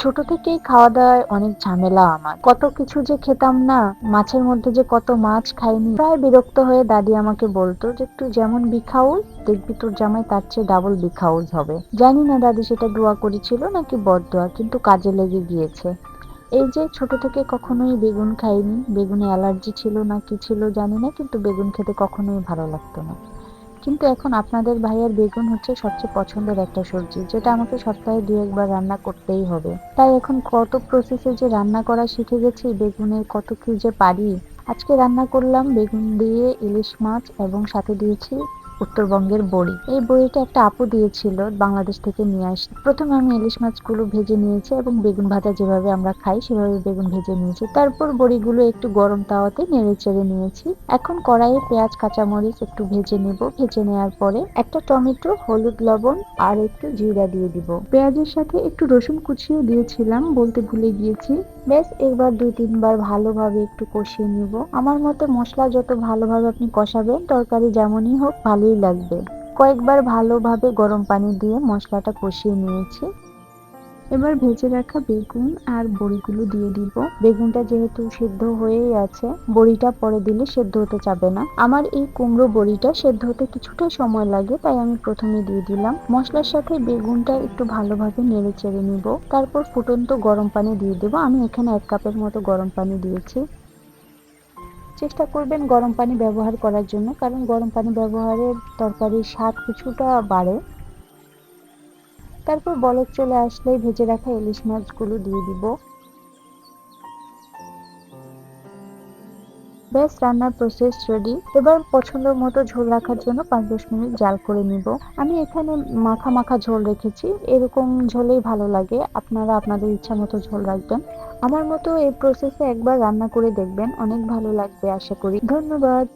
ছোট থেকেই খাওয়া দাওয়ায় অনেক ঝামেলা আমার। কত কিছু যে খেতাম না, মাছের মধ্যে যে কত মাছ খাইনি, প্রায় বিরক্ত হয়ে দাদি আমাকে বলতো যে, তুই যেমন বিখাউল, দেখবি তোর জামাই তার চেয়ে ডাবল বিখাউল হবে। জানি না দাদি সেটা দোয়া করেছিল নাকি বদদোয়া, কিন্তু কাজে লেগে গিয়েছে। এই যে ছোট থেকে কখনোই বেগুন খাইনি, বেগুনে অ্যালার্জি ছিল না, কি ছিল জানি না, কিন্তু বেগুন খেতে কখনোই ভালো লাগতো না। কিন্তু এখন আপনাদের ভাইয়ের বেগুন হচ্ছে সবচেয়ে পছন্দের একটা সবজি, যেটা আমাকে সপ্তাহে দু একবার রান্না করতেই হবে। তাই এখন কত প্রসেসে যে রান্না করা শিখে গেছি, বেগুনের কত কি যে পারি। আজকে রান্না করলাম বেগুন দিয়ে ইলিশ মাছ এবং সাথে দিয়েছি উত্তরবঙ্গের বড়ি। এই বড়িটা একটা আপু দিয়েছিল বাংলাদেশ থেকে নিয়ে আসি প্রথমে আমি ইলিশ মাছগুলো ভেজে নিয়েছি এবং বেগুন ভাজা যেভাবে আমরা খাই, সেভাবে বেগুন ভেজে নিয়েছি। তারপর বড়িগুলো একটু গরম তাওয়াতে নেড়ে চেড়ে নিয়েছি। এখন কড়াইয়ে পেঁয়াজ, কাঁচামরিচ একটু ভেজে নেব। ভেজে নেওয়ার পরে একটা টমেটো, হলুদ লবণ আর একটু জিরা দিয়ে দিব। পেঁয়াজের সাথে একটু রসুন কুচিও দিয়েছিলাম, বলতে ভুলে গিয়েছি। ব্যাস, এবার দুই, তিনবার ভালোভাবে একটু কষিয়ে নিব। আমার মতে মশলা যত ভালোভাবে আপনি কষাবেন, তরকারি যেমনই হোক ভালোই লাগবে। কয়েকবার ভালোভাবে গরম পানি দিয়ে মশলাটা কষিয়ে নিয়েছি। এবার ভেজে রাখা বেগুন আর বড়িগুলো দিয়ে দিব। বেগুনটা যেহেতু সেদ্ধ হয়েই আছে, বড়িটা পরে দিলে সেদ্ধ হতে চাবে না। আমার এই কুমড়ো বড়িটা সেদ্ধ হতে কিছুটা সময় লাগে, তাই আমি প্রথমে দিয়ে দিলাম। মশলার সাথে বেগুনটা একটু ভালোভাবে নেড়ে চেড়ে নিব। তারপর ফুটন্ত গরম পানি দিয়ে দেবো। আমি এখানে এক কাপের মতো গরম পানি দিয়েছি। চেষ্টা করবেন গরম পানি ব্যবহার করার জন্য, কারণ গরম পানি ব্যবহারের তরকারির স্বাদ কিছুটা বাড়ে। তারপর বলক চলে আসলে ভেজে রাখা ইলিশ মাছগুলো দিয়ে দিব। ব্যাস রান্নার প্রসেস রেডি এবার পছন্দ মতো ঝোল রাখার জন্য পাঁচ দশ মিনিট জাল করে নিব। আমি এখানে মাখা মাখা ঝোল রেখেছি। এরকম ঝোলেই ভালো লাগে। আপনারা আপনাদের ইচ্ছা মতো ঝোল রাখবেন। আমার মতো এই প্রসেসে একবার রান্না করে দেখবেন। অনেক ভালো লাগবে আশা করি। ধন্যবাদ।